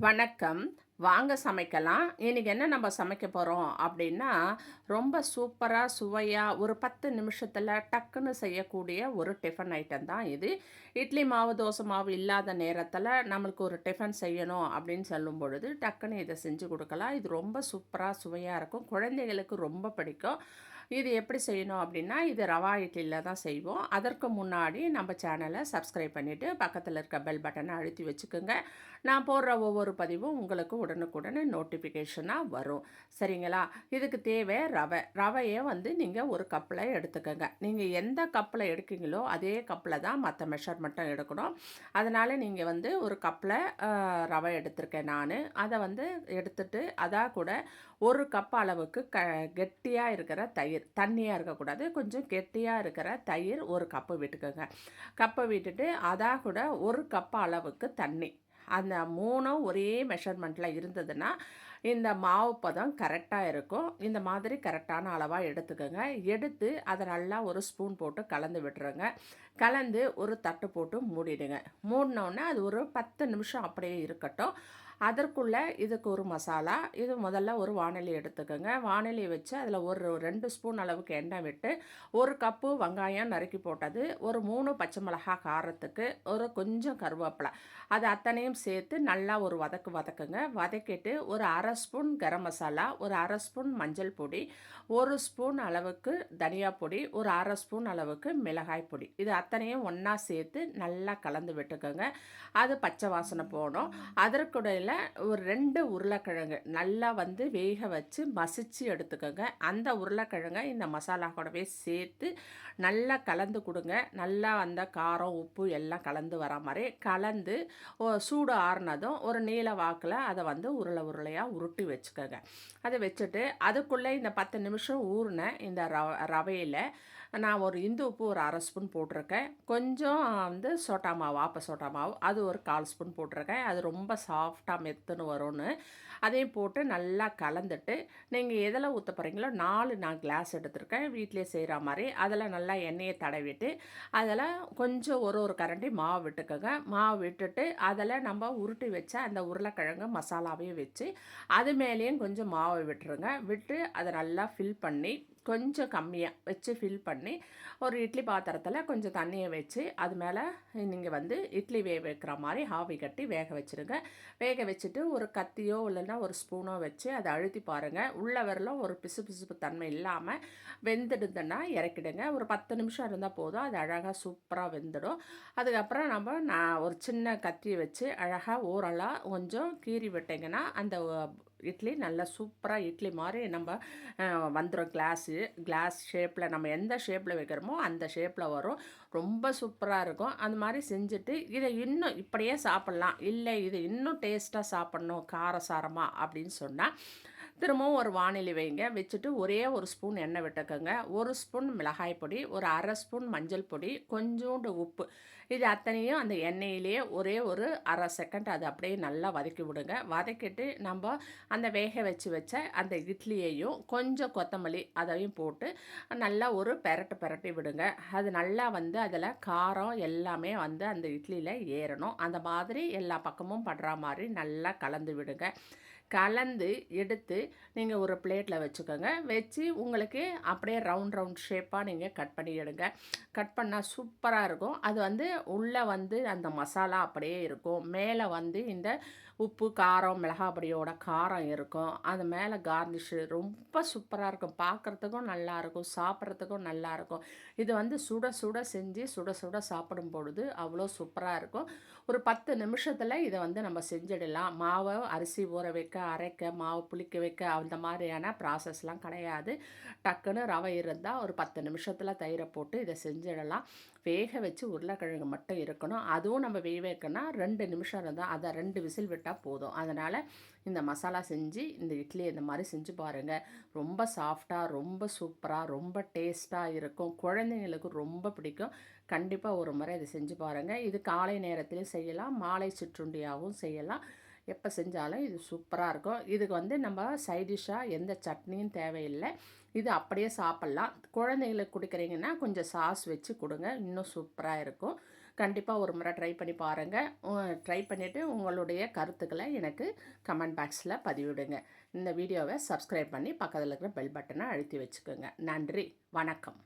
வணக்கம். வாங்க சமைக்கலாம். இன்றைக்கி என்ன நம்ம சமைக்க போகிறோம் அப்படின்னா ரொம்ப சூப்பராக சுவையாக ஒரு பத்து நிமிஷத்தில் டக்குன்னு செய்யக்கூடிய ஒரு டிஃபன் ஐட்டம் தான் இது. இட்லி மாவு தோசை மாவு இல்லாத நேரத்தில் நம்மளுக்கு ஒரு டிஃபன் செய்யணும் அப்படின்னு சொல்லும் பொழுது டக்குன்னு இதை செஞ்சு கொடுக்கலாம். இது ரொம்ப சூப்பராக சுவையாக இருக்கும். குழந்தைகளுக்கு ரொம்ப பிடிக்கும். இது எப்படி செய்யணும் அப்படின்னா இது ரவா இட்லியில் தான் செய்வோம். அதற்கு முன்னாடி நம்ம சேனலை சப்ஸ்கிரைப் பண்ணிவிட்டு பக்கத்தில் இருக்க பெல் பட்டனை அழுத்தி வச்சுக்கோங்க. நான் போடுற ஒவ்வொரு பதிவும் உங்களுக்கு உடனுக்குடனே நோட்டிஃபிகேஷனாக வரும். சரிங்களா? இதுக்கு தேவை ரவை. ரவையை வந்து நீங்கள் ஒரு கப்பில் எடுத்துக்கோங்க. நீங்கள் எந்த கப்பில் எடுக்கீங்களோ அதே கப்பில் தான் மற்ற மெஷர்மெண்ட்டும் எடுக்கணும். அதனால் நீங்கள் வந்து ஒரு கப்பில் ரவை எடுத்திருக்கேன் நான். அதை வந்து எடுத்துட்டு அதாக கூட ஒரு கப் அளவுக்கு க கெட்டியாக இருக்கிற தயிர் தண்ணியாக இருக்கக்கூடாது. கொஞ்சம் கெட்டியாக இருக்கிற தயிர் ஒரு கப்பு விட்டுக்கோங்க. கப்பை விட்டுட்டு அதாக கூட ஒரு கப் அளவுக்கு தண்ணி. அந்த மூணும் ஒரே மெஷர்மெண்ட்டில் இருந்ததுன்னா இந்த மாவு பதம் கரெக்டாக இருக்கும். இந்த மாதிரி கரெக்டான அளவாக எடுத்துக்கோங்க. எடுத்து அதை நல்லா ஒரு ஸ்பூன் போட்டு கலந்து விட்டுருங்க. கலந்து ஒரு தட்டு போட்டு மூடிடுங்க. மூடினோடனே அது ஒரு பத்து நிமிஷம் அப்படியே இருக்கட்டும். அதற்குள்ளே இதுக்கு ஒரு மசாலா இது முதல்ல ஒரு வானொலி எடுத்துக்கோங்க. வானொலி வச்சு அதில் ஒரு ரெண்டு ஸ்பூன் அளவுக்கு எண்ணெய் விட்டு ஒரு கப்பு வெங்காயம் நறுக்கி போட்டது ஒரு மூணு பச்சை மிளகா காரத்துக்கு ஒரு கொஞ்சம் கருவேப்பிலை. அது அத்தனையும் சேர்த்து நல்லா ஒரு வதக்கு வதக்குங்க. வதக்கிட்டு ஒரு அரை ஸ்பூன் கரம் மசாலா ஒரு அரை ஸ்பூன் மஞ்சள் பொடி ஒரு ஸ்பூன் அளவுக்கு தனியா பொடி ஒரு அரை ஸ்பூன் அளவுக்கு மிளகாய் பொடி. இது அத்தனையும் ஒன்றா சேர்த்து நல்லா கலந்து விட்டுக்கோங்க. அது பச்சை வாசனை போகணும். அதற்குடைய அதில் ஒரு ரெண்டு உருளைக்கிழங்கு நல்லா வந்து வேக வச்சு மசிச்சு எடுத்துக்கோங்க. அந்த உருளைக்கிழங்கை இந்த மசாலா கூடவே சேர்த்து நல்லா கலந்து கொடுங்க. நல்லா அந்த காரம் உப்பு எல்லாம் கலந்து வர மாதிரி கலந்து சூடு ஆறுனதும் ஒரு நீல வாக்கில் அதை வந்து உருளை உருளையாக உருட்டி வச்சுக்கோங்க. அதை வச்சுட்டு அதுக்குள்ளே இந்த பத்து நிமிஷம் ஊறின இந்த ரவ ரவையில் நான் ஒரு இந்து உப்பு ஒரு அரை ஸ்பூன் போட்டிருக்கேன். கொஞ்சம் வந்து சோட்டா மாவு ஆப்ப சோட்டா மாவு அது ஒரு கால் ஸ்பூன் போட்டிருக்கேன். அது ரொம்ப சாஃப்டாக மெத்துன்னு வரும்னு. அதையும் போட்டு நல்லா கலந்துட்டு நீங்கள் எதில் ஊற்ற போகிறீங்களோ நாலு நான் கிளாஸ் எடுத்திருக்கேன். வீட்டிலே செய்கிற மாதிரி. அதில் நல்லா எண்ணெயை தடவிட்டு அதில் கொஞ்சம் ஒரு ஒரு கரண்டி மாவு விட்டுக்கோங்க. மாவு விட்டுட்டு அதில் நம்ம உருட்டி வச்ச அந்த உருளைக்கிழங்கு மசாலாவையும் வச்சு அது மேலேயும் கொஞ்சம் மாவை விட்டுருங்க. விட்டு அதை நல்லா ஃபில் பண்ணி கொஞ்சம் கம்மியாக வச்சு ஃபில் பண்ணி ஒரு இட்லி பாத்திரத்தில் கொஞ்சம் தண்ணியை வச்சு அது மேலே நீங்கள் வந்து இட்லி வேக வைக்கிற மாதிரி ஆவி கட்டி வேக வச்சுருங்க. வேக வச்சுட்டு ஒரு கத்தியோ இல்லைன்னா ஒரு ஸ்பூனோ வச்சு அதை அழுத்தி பாருங்கள் உள்ள வரலும் ஒரு பிசு பிசுப்பு தன்மை இல்லாமல் வெந்துடுதுன்னா இறக்கிடுங்க. ஒரு பத்து நிமிஷம் இருந்தால் போதும். அது அழகாக சூப்பராக வெந்துடும். அதுக்கப்புறம் நம்ம நான் ஒரு சின்ன கத்தியை வச்சு அழகாக ஊரலாக கொஞ்சம் கீறி விட்டிங்கன்னா அந்த இட்லி நல்லா சூப்பராக இட்லி மாதிரி நம்ம வந்துடும் கிளாஸு. கிளாஸ் ஷேப்பில் நம்ம எந்த ஷேப்பில் வைக்கிறோமோ அந்த ஷேப்பில் வரும். ரொம்ப சூப்பராக இருக்கும். அந்த மாதிரி செஞ்சுட்டு இதை இன்னும் இப்படியே சாப்பிட்லாம். இல்லை இது இன்னும் டேஸ்ட்டாக சாப்பிட்ணும். காரசாரமாக அப்படின்னு சொன்னால் திரும்பவும் ஒரு வானிலை வைங்க. வச்சுட்டு ஒரே ஒரு ஸ்பூன் எண்ணெய் விட்டுக்கோங்க. ஒரு ஸ்பூன் மிளகாய் பொடி ஒரு அரை ஸ்பூன் மஞ்சள் பொடி கொஞ்சோண்டு உப்பு. இது அத்தனையும் அந்த எண்ணெயிலேயே ஒரே ஒரு அரை செகண்ட் அது அப்படியே நல்லா வதக்கி விடுங்க. வதக்கிட்டு நம்ம அந்த வேக வச்சு வச்ச அந்த இட்லியையும் கொஞ்சம் கொத்தமல்லி அதையும் போட்டு நல்லா ஒரு பெரட்டு பெரட்டி விடுங்க. அது நல்லா வந்து அதில் காரம் எல்லாமே வந்து அந்த இட்லியில் ஏறணும். அந்த மாதிரி எல்லா பக்கமும் படுற மாதிரி நல்லா கலந்து விடுங்க. கலந்து எடுத்து நீங்கள் ஒரு பிளேட்டில் வச்சுக்கோங்க. வச்சு உங்களுக்கு அப்படியே ரவுண்ட் ரவுண்ட் ஷேப்பாக நீங்கள் கட் பண்ணி எடுங்க. கட் பண்ணால் சூப்பராக இருக்கும். அது வந்து உள்ளே வந்து அந்த மசாலா அப்படியே இருக்கும். மேலே வந்து இந்த உப்பு காரம் மிளகாப்பொடியோட காரம் இருக்கும். அது மேலே கார்னிஷு ரொம்ப சூப்பராக இருக்கும். பார்க்குறதுக்கும் நல்லாயிருக்கும் சாப்பிட்றதுக்கும் நல்லாயிருக்கும் இது வந்து சுட சுட செஞ்சு சுட சுட சாப்பிடும் பொழுது அவ்வளோ சூப்பராக இருக்கும். ஒரு பத்து நிமிஷத்தில் இதை வந்து நம்ம செஞ்சிடலாம். மாவை அரிசி ஊற வைக்க அரைக்க மாவு புளிக்க வைக்க அந்த மாதிரியான ப்ராசஸ்லாம் கிடையாது. டக்குன்னு ரவை இருந்தால் ஒரு பத்து நிமிஷத்தில் தயிரை போட்டு இதை செஞ்சிடலாம். வேக வச்சு உருளைக்கிழங்கு மட்டும் இருக்கணும். அதுவும் நம்ம வேக வைக்கணும் ரெண்டு நிமிஷம் இருந்தால் அதை ரெண்டு விசில் விட்டால் போதும். அதனால் இந்த மசாலா செஞ்சு இந்த இட்லி இந்த மாதிரி செஞ்சு பாருங்கள் ரொம்ப சாஃப்டாக ரொம்ப சூப்பராக ரொம்ப டேஸ்ட்டாக இருக்கும். குழந்தைங்களுக்கு ரொம்ப பிடிக்கும். கண்டிப்பாக ஒரு முறை இதை செஞ்சு பாருங்கள் இது காலை நேரத்திலையும் செய்யலாம். மாலை சிற்றுண்டியாகவும் செய்யலாம். எப்போ செஞ்சாலும் இது சூப்பராக இருக்கும். இதுக்கு வந்து நம்ம சைடிஷ்ஷாக எந்த சட்னியும் தேவையில்லை. இது அப்படியே சாப்பிட்லாம். குழந்தைகளுக்கு கொடுக்குறீங்கன்னா கொஞ்சம் சாஸ் வச்சு கொடுங்க. இன்னும் சூப்பராக இருக்கும். கண்டிப்பாக ஒரு முறை ட்ரை பண்ணி பாருங்கள் ட்ரை பண்ணிவிட்டு உங்களுடைய கருத்துக்களை எனக்கு கமெண்ட் பாக்ஸில் பதிவிடுங்க. இந்த வீடியோவை சப்ஸ்கிரைப் பண்ணி பக்கத்தில் இருக்கிற பெல் பட்டனை அழுத்தி வச்சுக்கோங்க. நன்றி. வணக்கம்.